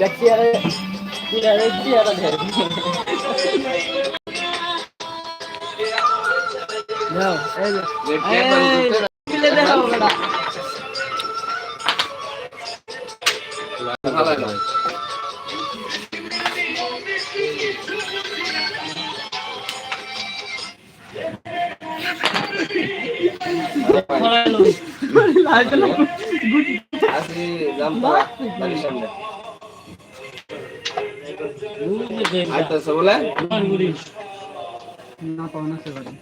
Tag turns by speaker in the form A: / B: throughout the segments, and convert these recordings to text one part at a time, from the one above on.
A: দেখছি আরে চেয়ারে চেয়ারে
B: আইতাছে বলে
A: না পাওনা সে বাড়ি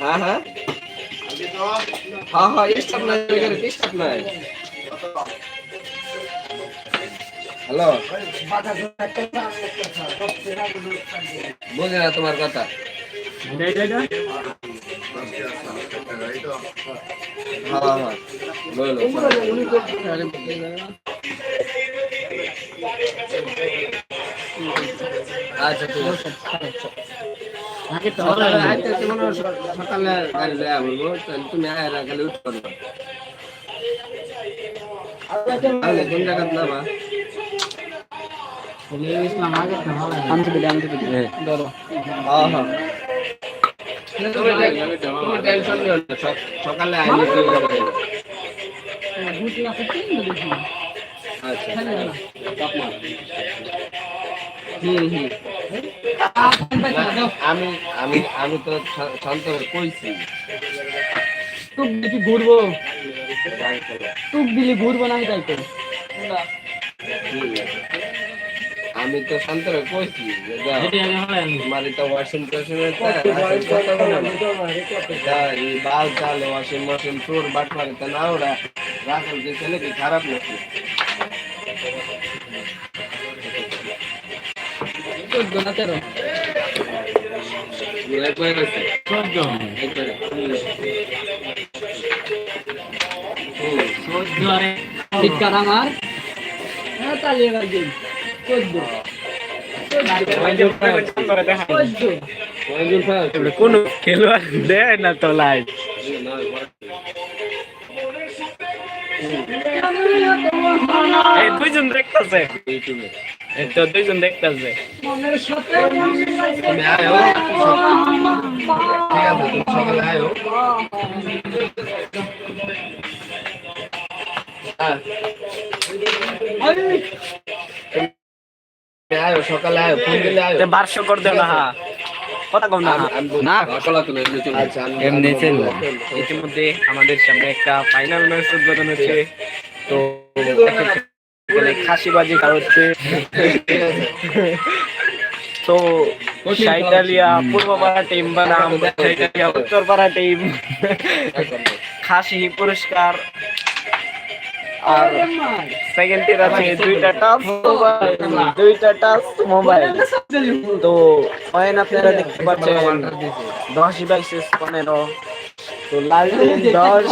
B: হ্যাঁ হ্যাঁ হ্যাঁ হ্যাঁ স্টাফ নাই এখানে স্টাফ নাই হ্যালো বুঝে না তোমার কথা হ্যাঁ হ্যাঁ বলো আচ্ছা ঠিক আছে
A: আগে তো
B: সকালে আইতে তোমার সকালে গাড়ি লয়া বলব তাহলে তুমি আয়রা খালি উঠ করবা তাহলে কোন জায়গাত নামা
A: ইসলাম আগে তো ভালো আমি তো আমি তো ধরো
B: হ্যাঁ হ্যাঁ সকালে আমি আমি আমি তো শান্ত কইছি।
A: টুক দিলি ঘুরবো। টুক দিলি ঘুরবো না তাই তো
B: আমি তো শান্ত কইছি যে যাও
A: এটি আমি হয়
B: তোমার তো ওয়াশিং মেশিনের বাল চাল ওয়াশিং মেশিন চোর বাট মারে তা না ওরা রাখল যে ছেলে কি খারাপ নাকি?
A: আমার? হ্যাঁ চোদ্দ চোদ্দ।
C: কোন খেলোয়াড় দেয় না তো এই দুইজন দেখতেছে তো দুইজন দেখতেছে
B: সকালে আয়ো তুমি সকালে আয়ো ফোন দিলে আয়ো।
C: বারশো করে দেও না কথা কম না
B: আচ্ছা আমি-
C: এমনি ইতিমধ্যে আমাদের সামনে একটা ফাইনাল ম্যাচ উদ্বোধন হচ্ছে। তো খাসিবাজি খাওয়া হচ্ছে? তো সাইটালিয়া পূর্বপাড়া টিম বানাম সাইটালিয়া উত্তরপাড়া টিম খাসি পুরস্কার। আর সেকেন্ডের আছে দুইটা টাচ মোবাইল দুইটা টাচ মোবাইল তো পয়েন্ট আপনারা দেখতে পাচ্ছেন দশ বাইশ পনেরো। তো লাল দশ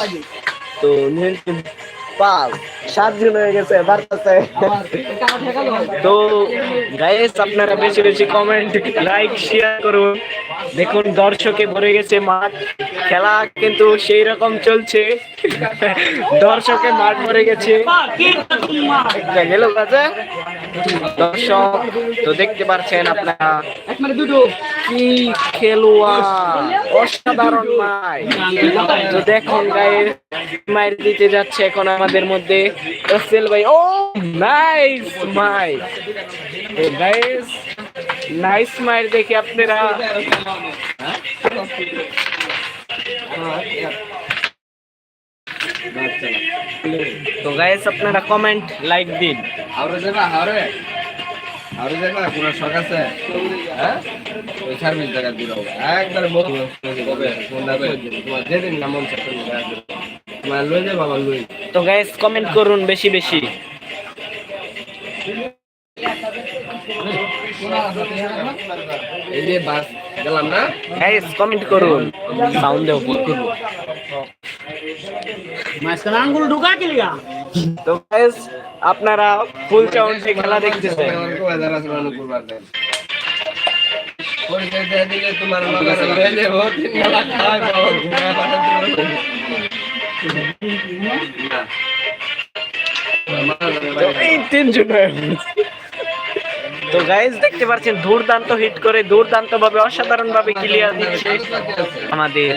C: তো নীলটেন পাঁচ সাত জন হয়ে গেছে বাড়তেছে তো গাইস আপনারা বেশি বেশি কমেন্ট লাইক শেয়ার করুন। দেখুন, দর্শকে ভরে গেছে মাঠ। খেলা কিন্তু সেই রকম চলছে। দর্শকে মাঠ ভরে গেছে। গেল কাছে দর্শক, তো দেখতে পাচ্ছেন আপনারা কি খেলোয়াড়? অসাধারণ মাই তো দেখুন গায়ে মাইর দিতে যাচ্ছে এখন আমাদের মধ্যে রাসেল ভাই, ও নাইস মাই তো গাইস নাইস মাইর দেখে আপনারা। তো গাইস আপনারা কমেন্ট লাইক দিন।
B: আরে যাবা আরে আরে যাবা, কোন শখ আছে? হ্যাঁ? ওই সার্ভিস জায়গা দিল। একবার মত হবে ফোন দাও তোমার যেদিন নাম মন চাচ্ছে তোমার লই যাবা, আমার লই
C: তো গাইস কমেন্ট করুন বেশি বেশি।
B: এই যে বাস গেলাম না?
C: গাইস কমেন্ট করুন। সাউন্ড দেও করুন।
A: মাঝখানে আঙ্গুল ঢুকা কে লিগা?
C: তো গাইস আপনারা ফুল চাউন্ডে খেলা দেখতেছেন।
B: পরিচয় দিয়ে দিলে তোমার লগে লয়ে যাব তিন বেলা খাওয়াই পাবো ঘুমায় পাঠাতে
C: তিনজন তো গাইজ দেখতে পাচ্ছেন দুর্দান্ত হিট করে দুর্দান্ত ভাবে অসাধারণ ভাবে ক্লিয়ার দিচ্ছে আমাদের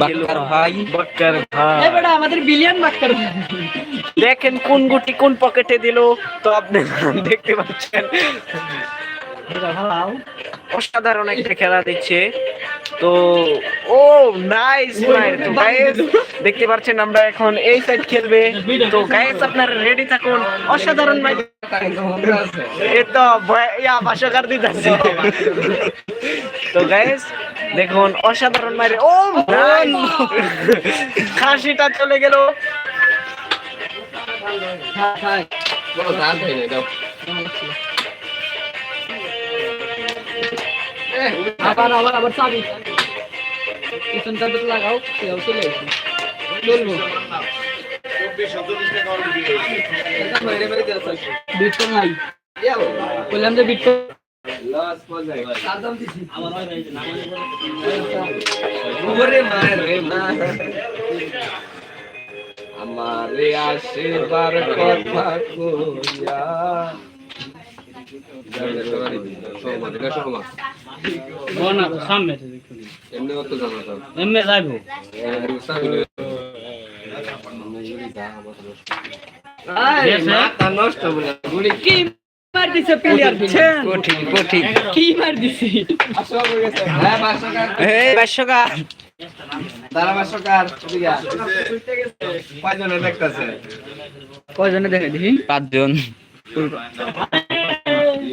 B: বাক্কার ভাই।
C: বক্কার ভাই।
A: বেটা আমাদের বিলিয়ন বাক্কার
C: দেখেন কোন গুটি কোন পকেটে দিল। তো আপনি দেখতে পাচ্ছেন অসাধারণ একটা খেলা দিচ্ছে। তো ও নাইস তো গাইস দেখতে পাচ্ছেন আমরা এখন এই সাইড খেলবে। তো গাইস আপনারা রেডি থাকুন। অসাধারণ মাইর এই তো ভয়- ইয়া ভাষাকার দিতেছে। তো গাইস দেখুন অসাধারণ মাইরে ও খাসিটা চলে গেল।
B: কোনো দাঁত হয়নি দাও।
A: আবার আবার আবার চাবি। পিছন চাবি লাগাও, সেও চলে আসবে। চলবো। বিট নাই। বললাম যে বিট
B: লস পড় যায় ওরে মায়ের রে মা। আমারে আশীর্বাদ কথা কইয়া
A: সামনে
B: এমনি অত জানা তো
A: এমনি যাইবো
B: মাথা নষ্ট বলে
A: কি মার দিছে প্লেয়ার
C: কঠিন কঠিন।
A: কি মার দিছে
B: আসো হয়ে গেছে হ্যাঁ বাসকার।
C: এই ভাষ্যকার
B: দাঁড়া বাসকার কয়জনে দেখতাছে?
A: কয়জনে দেখে দেখি?
C: পাঁচজন।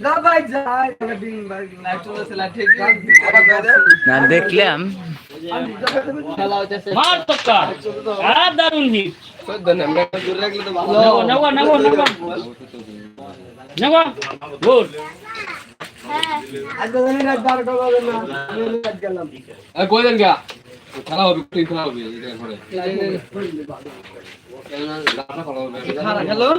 B: না ভাই যাই দিন ভাই লাইট চলছে লাইট ঠিক আবার গাড়ি
C: না দেখলাম
A: হিট
B: গা? খেলা হবে খেলা হবে হবে।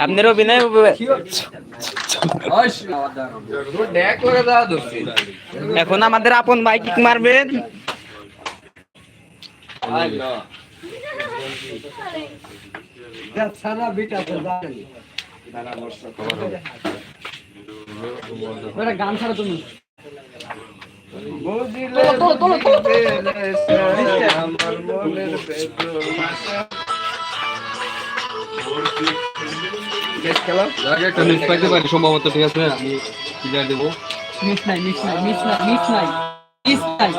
C: আপনার অভিনয় এখন আমাদের আপন ভাই কিক
A: মারবেন গান ছাড়া তুমি
B: বুঝিলে আমার মনের বেশ খেলা?
D: আগে একটা মিস পাইতে পারি সম্ভবত ঠিক আছে আমি ক্লিয়ার দেবো।
A: মিস নাই মিস নাই মিস নাই মিস নাই মিস নাই।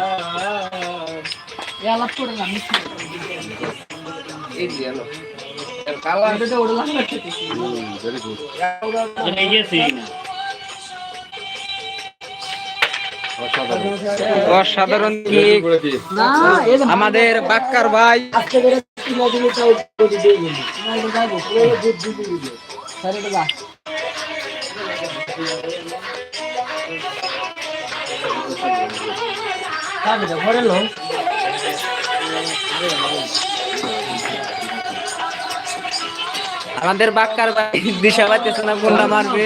A: আলাপ করে না মিস নাই।
B: এই যে এলো। কালা
A: এটা ওটা লাগবে
D: ভেরি গুড
A: এটা গেছি
C: অসাধারণ কিক
A: যাবে তো ঘরে লো।
C: আমাদের বাক্কার ভাই দিশা পাইতেছে না কোনটা মারবে।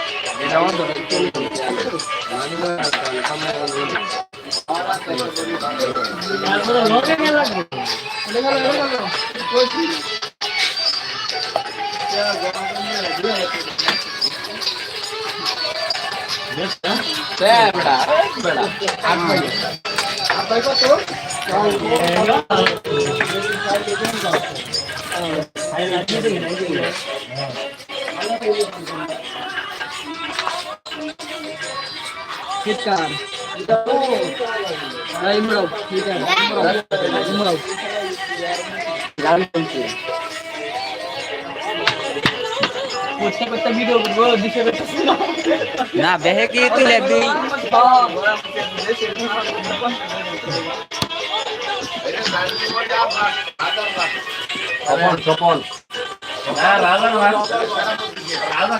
B: বেড়া বেড়া কত
A: চিৎকার এই ইমরাও
B: Ficar.
C: Então, aí, meu,
B: fica. Meu. ના બે કે તું લે બે કપોલ
A: કપોલ રાજા
B: રાજા રાજા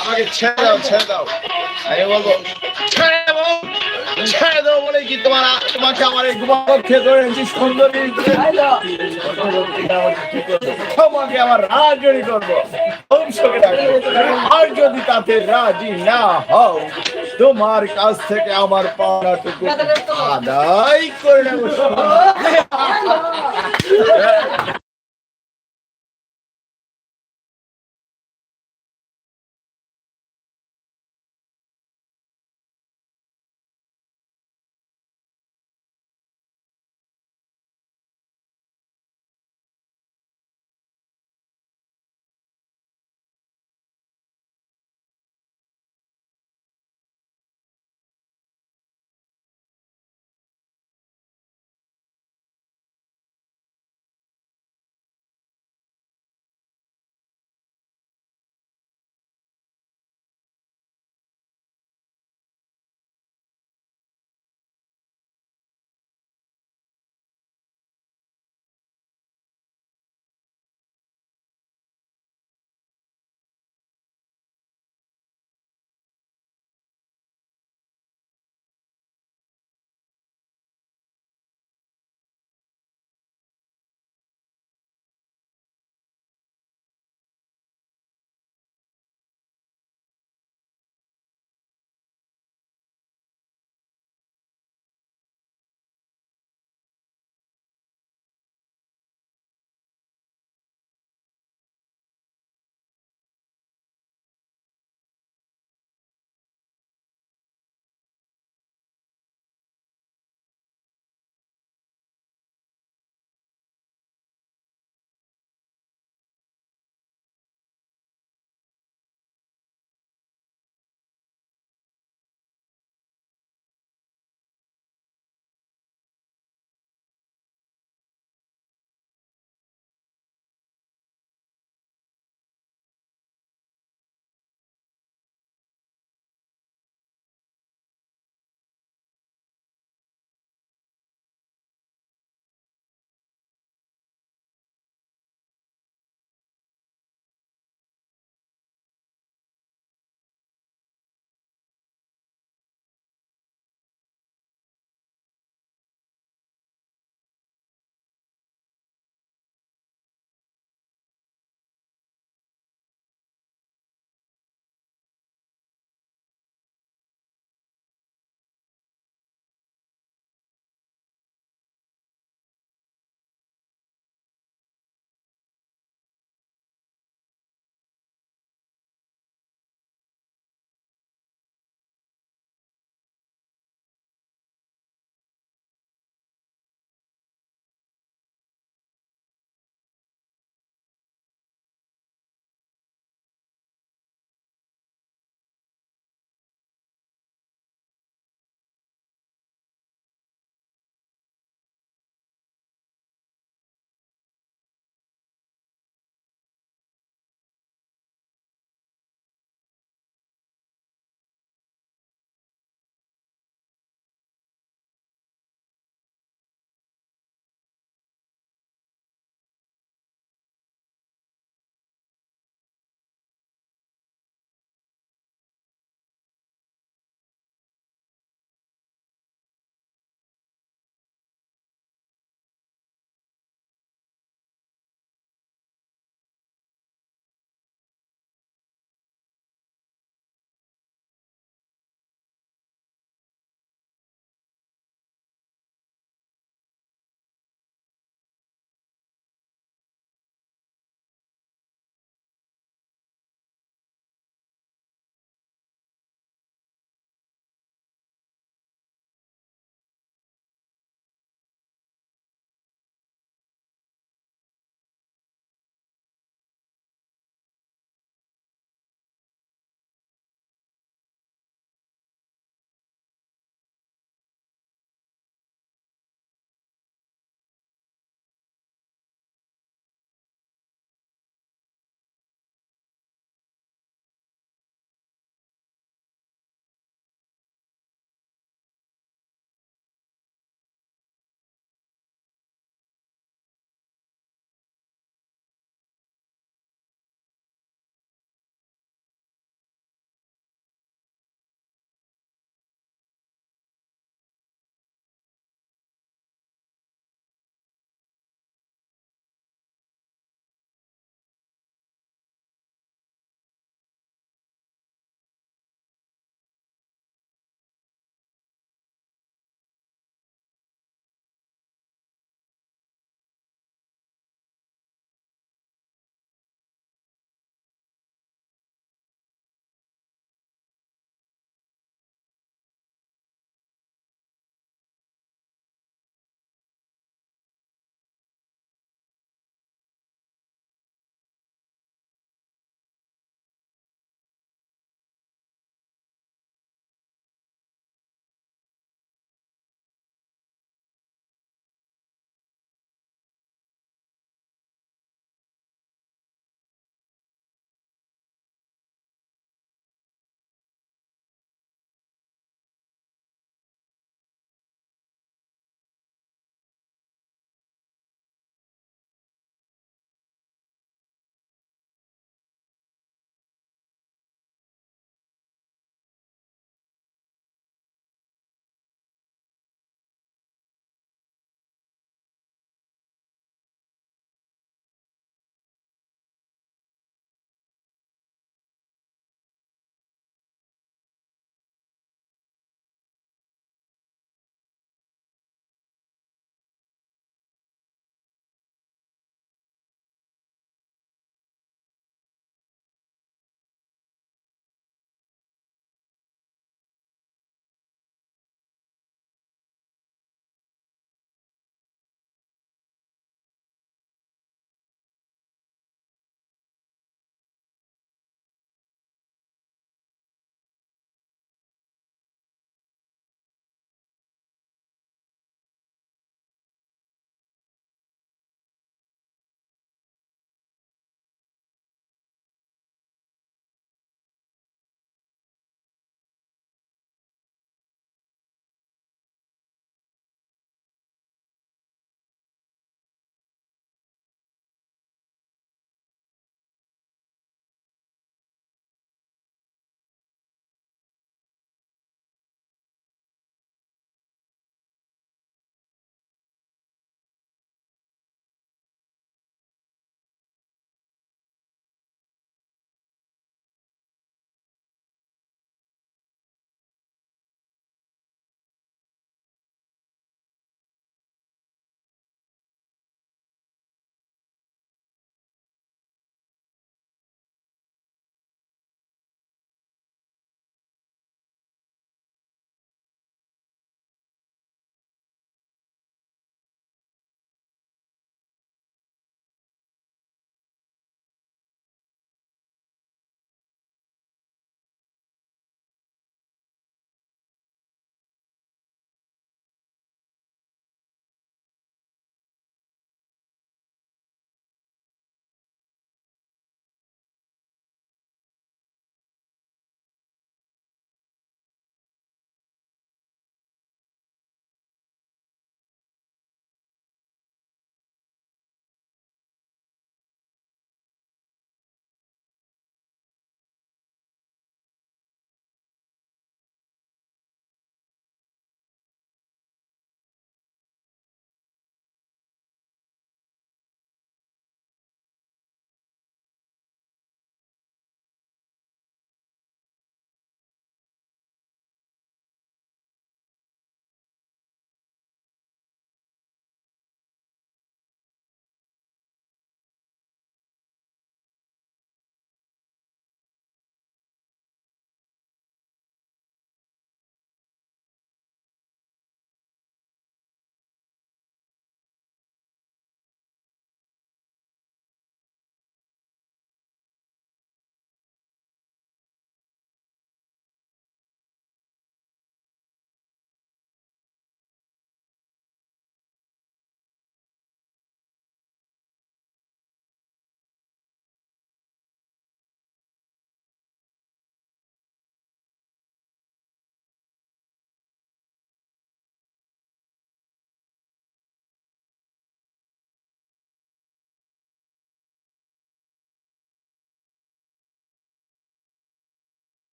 E: আমাকে ছেড়ে দাও ছেড়ে দাও। আমি বলব, ছেড়ে দাও ছেড়ে দাও বলে কি তোমার তোমাকে আমার এই এনেছি সুন্দরী। তোমাকে আমার করব। আর যদি তাতে রাজি না হও, তোমার কাছ থেকে আমার পাওনাটুকু আদায় করে নেব।